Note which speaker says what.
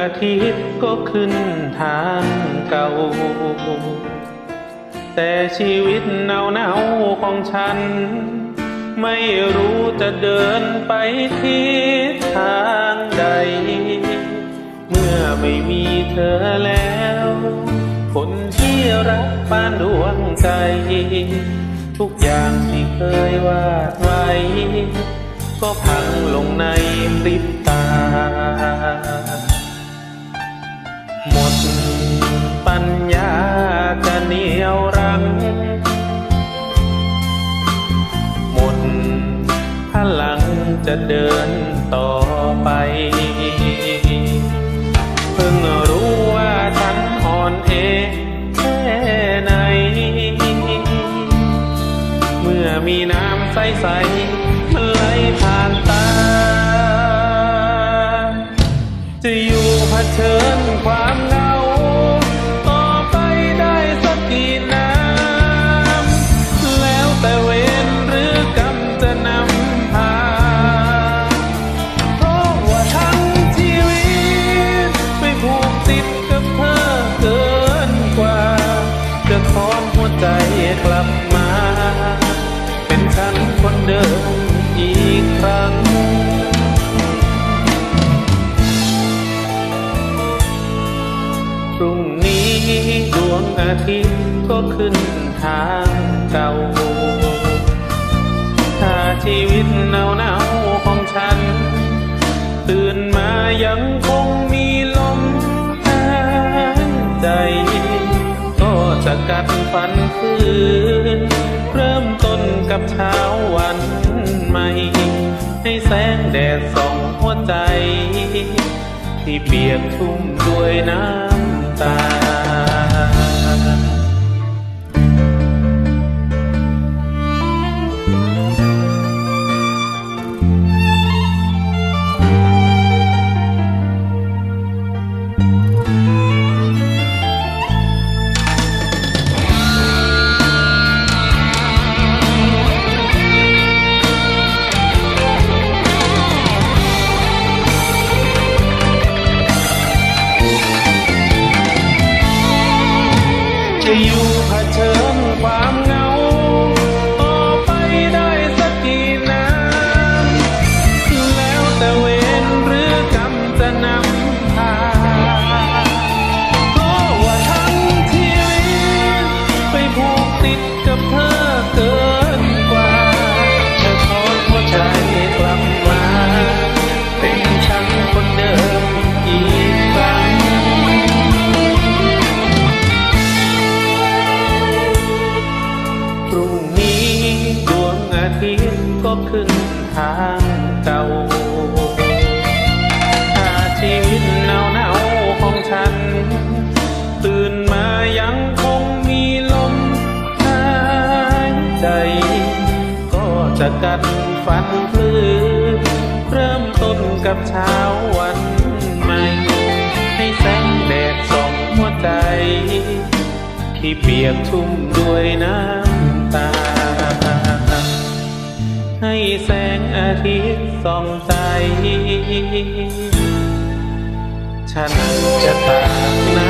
Speaker 1: พระอาทิตย์ก็ขึ้นทางเก่า แต่ชีวิตเนาเนาๆของฉัน ไม่รู้จะเดินไปทิศทางใด เมื่อไม่มีเธอแล้ว คนที่รักปานดวงใจ ทุกอย่างที่เคยวาดไว้ ก็พังลงในพริบตา ปัญญาจะเหนียวรั้ง หมดพลังจะเดินต่อไป เพิ่งรู้ว่าฉันอ่อนเอแค่ไหน เมื่อมีน้ำใสๆ วใจกลับมา เป็นฉันคนเดิมอีกครั้งพรุ่งนี้ดวงอาทิตย์ก็ขึ้นทางเก่า ถ้าชีวิตเนาเนาๆของฉัน ตื่นมายังคง ดฟันฝืน เริ่มต้นกับเช้าวันใหม่ ให้แสงแดดส่องหัวใจ ที่เปียกชุ่มด้วยน้ำตา จะอยู่เผชิญ จะกัดฟันฝืนเริ่มต้นกับเช้าวันใหม่ ให้แสงแดดส่องหัวใจ ที่เปียกชุ่มด้วยน้ำตา ให้แสงอาทิตย์ส่องใจ ฉันจะตากน้